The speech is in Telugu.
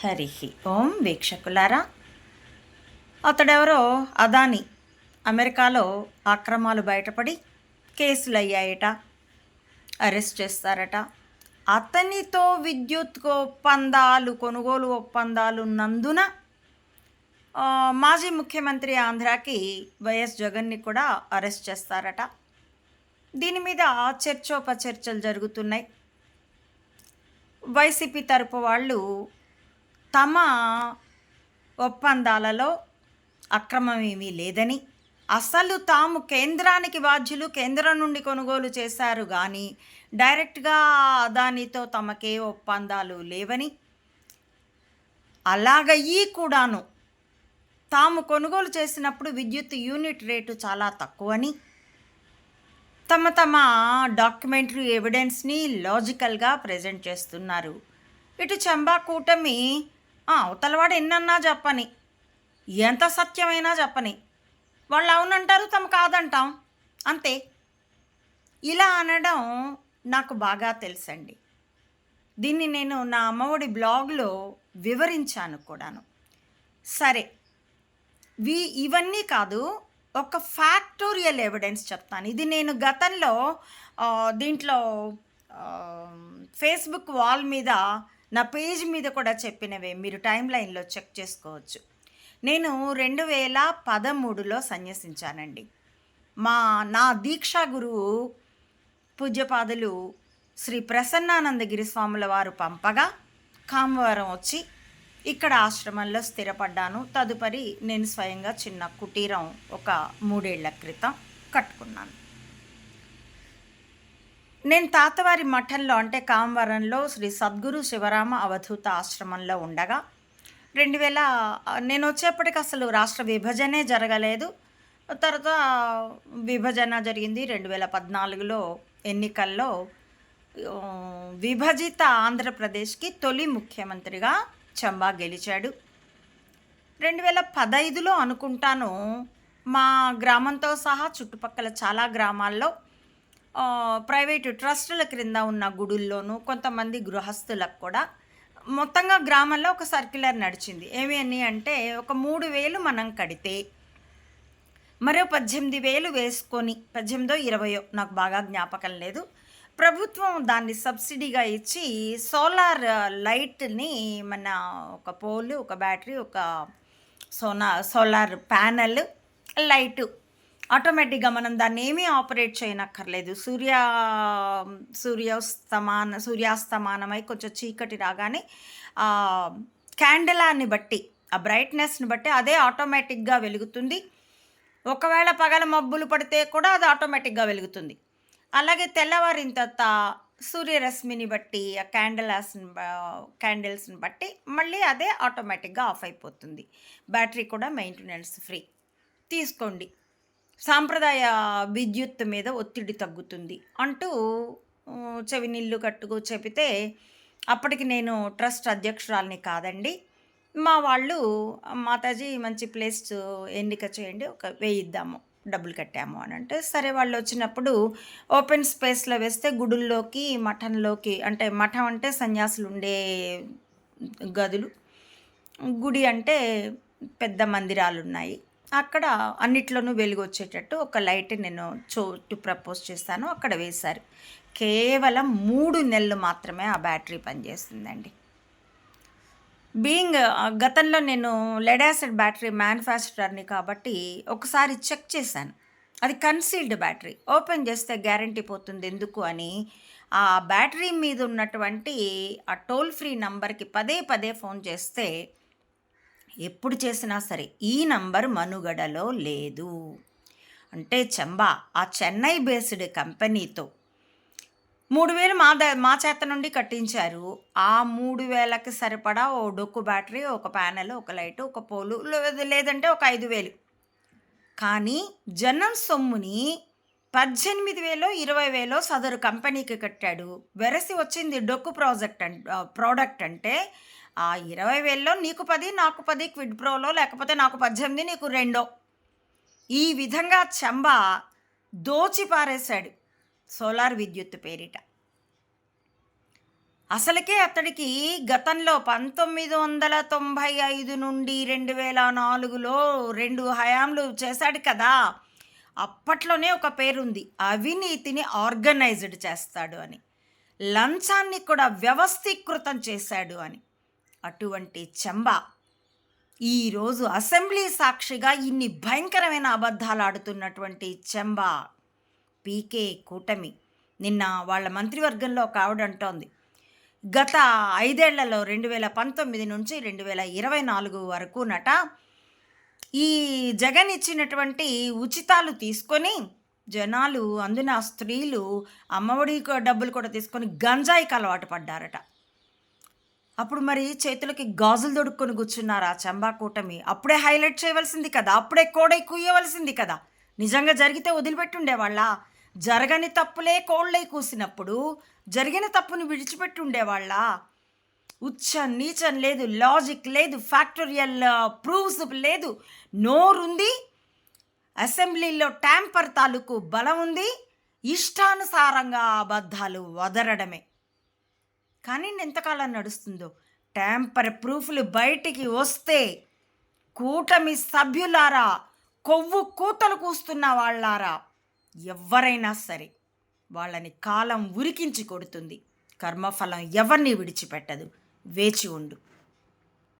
హరి ఓం వీక్షకులారా అతడెవరో అదాని అమెరికాలో అక్రమాలు బయటపడి కేసులు అయ్యాయట అరెస్ట్ చేస్తారట. అతనితో విద్యుత్ ఒప్పందాలు కొనుగోలు ఒప్పందాలు నందున మాజీ ముఖ్యమంత్రి ఆంధ్రాకి వైఎస్ జగన్ని కూడా అరెస్ట్ చేస్తారట. దీని మీద చర్చోపచర్చలు జరుగుతున్నాయి. వైసీపీ తరపు వాళ్ళు తమ ఒప్పందాలలో అక్రమం ఏమీ లేదని అసలు తాము కేంద్రానికి బాధ్యులు కేంద్రం నుండి కొనుగోలు చేశారు కానీ డైరెక్ట్గా అదానితో తమకే ఒప్పందాలు లేవని అలాగయ్యి కూడాను తాము కొనుగోలు చేసినప్పుడు విద్యుత్ యూనిట్ రేటు చాలా తక్కువని తమ తమ డాక్యుమెంటరీ ఎవిడెన్స్ని లాజికల్గా ప్రజెంట్ చేస్తున్నారు. ఇటు చంబా కూటమి అవతలవాడు ఎన్నన్నా చెప్పని ఎంత సత్యమైనా చెప్పని వాళ్ళు అవునంటారు తమ కాదంటాం. అంతే. ఇలా అనడం నాకు బాగా తెలుసండి. దీన్ని నేను నా అమ్మఒడి బ్లాగ్లో వివరించాను కూడాను. సరే. వి ఇవన్నీ కాదు ఒక ఫ్యాక్టోరియల్ ఎవిడెన్స్ చెప్తాను. ఇది నేను గతంలో దీంట్లో ఫేస్బుక్ వాల్ మీద నా పేజ్ మీద కూడా చెప్పినవే మీరు టైం లైన్లో చెక్ చేసుకోవచ్చు. నేను రెండు వేల పదమూడులో సన్యసించానండి. మా నా దీక్షా గురువు పూజ్యపాదులు శ్రీ ప్రసన్నానందగిరి స్వాముల వారు పంపగా కామవారం వచ్చి ఇక్కడ ఆశ్రమంలో స్థిరపడ్డాను. తదుపరి నేను స్వయంగా చిన్న కుటీరం ఒక మూడేళ్ళ క్రితం కట్టుకున్నాను. నేను తాతవారి మఠంలో అంటే కామవరంలో శ్రీ సద్గురు శివరామ అవధూత ఆశ్రమంలో ఉండగా రెండు వేల నేను వచ్చేప్పటికి అసలు రాష్ట్ర విభజనే జరగలేదు. తర్వాత విభజన జరిగింది రెండు వేల పద్నాలుగులో ఎన్నికల్లో. విభజిత ఆంధ్రప్రదేశ్కి తొలి ముఖ్యమంత్రిగా చంబా గెలిచాడు. రెండు వేల పదైదులో అనుకుంటాను మా గ్రామంతో సహా చుట్టుపక్కల చాలా గ్రామాల్లో ప్రైవేటు ట్రస్టుల క్రింద ఉన్న గుడుల్లోనూ కొంతమంది గృహస్థులకు కూడా మొత్తంగా గ్రామంలో ఒక సర్క్యులర్ నడిచింది. ఏమి అని అంటే ఒక మూడు వేలు మనం కడితే మరో పద్దెనిమిది వేలు వేసుకొని పద్దెనిమిదో ఇరవయో నాకు బాగా జ్ఞాపకం లేదు. ప్రభుత్వం దాన్ని సబ్సిడీగా ఇచ్చి సోలార్ లైట్ని మన ఒక పోల్ ఒక బ్యాటరీ ఒక సోనా సోలార్ ప్యానల్ లైటు ఆటోమేటిక్గా మనం దాన్ని ఏమీ ఆపరేట్ చేయనక్కర్లేదు. సూర్య సూర్యోస్తమాన సూర్యాస్తమానమై కొంచెం చీకటి రాగానే ఆ క్యాండిలాన్ని బట్టి ఆ బ్రైట్నెస్ని బట్టి అదే ఆటోమేటిక్గా వెలుగుతుంది. ఒకవేళ పగల మబ్బులు పడితే కూడా అది ఆటోమేటిక్గా వెలుగుతుంది. అలాగే తెల్లవారిన తర్వాత సూర్యరశ్మిని బట్టి ఆ క్యాండిల్స్ని క్యాండిల్స్ని బట్టి మళ్ళీ అదే ఆటోమేటిక్గా ఆఫ్ అయిపోతుంది. బ్యాటరీ కూడా మెయింటెనెన్స్ ఫ్రీ. తీసుకోండి. సాంప్రదాయ విద్యుత్ మీద ఒత్తిడి తగ్గుతుంది అంటూ చెవి నీళ్ళు కట్టుకు చెబితే అప్పటికి నేను ట్రస్ట్ అధ్యక్షురాలని కాదండి. మా వాళ్ళు మాతాజీ మంచి ప్లేస్ ఎన్నిక చేయండి ఒక వేయిద్దాము డబ్బులు కట్టాము అని అంటే సరే వాళ్ళు వచ్చినప్పుడు ఓపెన్ స్పేస్లో వేస్తే గుడుల్లోకి మఠంలోకి అంటే మఠం అంటే సన్యాసులు ఉండే గదులు. గుడి అంటే పెద్ద మందిరాలు ఉన్నాయి అక్కడ అన్నిట్లోనూ వెలుగు వచ్చేటట్టు ఒక లైట్ నేను చోటు ప్రపోజ్ చేస్తాను. అక్కడ వేశారు. కేవలం మూడు నెలలు మాత్రమే ఆ బ్యాటరీ పనిచేస్తుందండి. బీయింగ్ గతంలో నేను లెడ్ యాసిడ్ బ్యాటరీ మ్యానుఫ్యాక్చరర్ని కాబట్టి ఒకసారి చెక్ చేశాను. అది కన్సీల్డ్ బ్యాటరీ. ఓపెన్ చేస్తే గ్యారంటీ పోతుంది ఎందుకు అని ఆ బ్యాటరీ మీద ఉన్నటువంటి ఆ టోల్ ఫ్రీ నంబర్కి పదే పదే ఫోన్ చేస్తే ఎప్పుడు చేసినా సరే ఈ నంబర్ మనుగడలో లేదు. అంటే చంబా ఆ చెన్నై బేస్డ్ కంపెనీతో మూడు వేలు మా ద మా చేత నుండి కట్టించారు. ఆ మూడు వేలకి సరిపడా ఓ డొక్కు బ్యాటరీ ఒక ప్యానెల్ ఒక లైట్ ఒక పోలు లేదంటే ఒక ఐదు వేలు. కానీ జనం సొమ్ముని పద్దెనిమిది వేలో ఇరవై వేలో సదరు కంపెనీకి కట్టాడు. వెరసి వచ్చింది డొక్కు ప్రాజెక్ట్ అం ప్రోడక్ట్ అంటే ఆ ఇరవై వేల్లో నీకు పది నాకు పది క్విడ్ ప్రోలో లేకపోతే నాకు పద్దెనిమిది నీకు రెండో. ఈ విధంగా చంబా దోచి పారేశాడు సోలార్ విద్యుత్ పేరిట. అసలుకే అతడికి గతంలో పంతొమ్మిది వందల తొంభై ఐదు నుండి రెండు వేల నాలుగులో రెండు హయాంలు చేశాడు కదా. అప్పట్లోనే ఒక పేరుంది అవినీతిని ఆర్గనైజ్డ్ చేస్తాడు అని. లంచాన్ని కూడా వ్యవస్థీకృతం చేశాడు అని. అటువంటి చెంబ. ఈరోజు అసెంబ్లీ సాక్షిగా ఇన్ని భయంకరమైన అబద్ధాలు ఆడుతున్నటువంటి చెంబ పీకే కూటమి. నిన్న వాళ్ళ మంత్రివర్గంలో ఒక ఆవిడ అంటోంది గత ఐదేళ్ళలో రెండు వేల పంతొమ్మిది నుంచి రెండు వేల ఇరవై నాలుగు వరకు నట ఈ జగన్ ఇచ్చినటువంటి ఉచితాలు తీసుకొని జనాలు అందున స్త్రీలు అమ్మఒడి డబ్బులు కూడా తీసుకొని గంజాయికి అలవాటు పడ్డారట. అప్పుడు మరి చేతులకి గాజులు దొడుక్కొని కూర్చున్నారా చంబా కూటమి? అప్పుడే హైలైట్ చేయవలసింది కదా అప్పుడే కోడై కుయ్యవలసింది కదా. నిజంగా జరిగితే వదిలిపెట్టుండేవాళ్ళ జరగని తప్పులే కోళ్ళై కూసినప్పుడు జరిగిన తప్పుని విడిచిపెట్టుండేవాళ్ళ ఉచ్చ నీచం లేదు లాజిక్ లేదు ఫ్యాక్టోరియల్ ప్రూఫ్స్ uh, లేదు. నోరుంది అసెంబ్లీలో ట్యాంపర్ తాలూకు బలం ఉంది ఇష్టానుసారంగా అబద్ధాలు వదరడమే. కానీ ఎంతకాలం నడుస్తుందో? ట్యాంపర్ ప్రూఫ్లు బయటికి వస్తే కూటమి సభ్యులారా కొవ్వు కూతలు కూస్తున్న వాళ్ళారా? ఎవరైనా సరే వాళ్ళని కాలం ఉరికించి కొడుతుంది. కర్మఫలం ఎవరిని విడిచిపెట్టదు? వేచి ఉండు.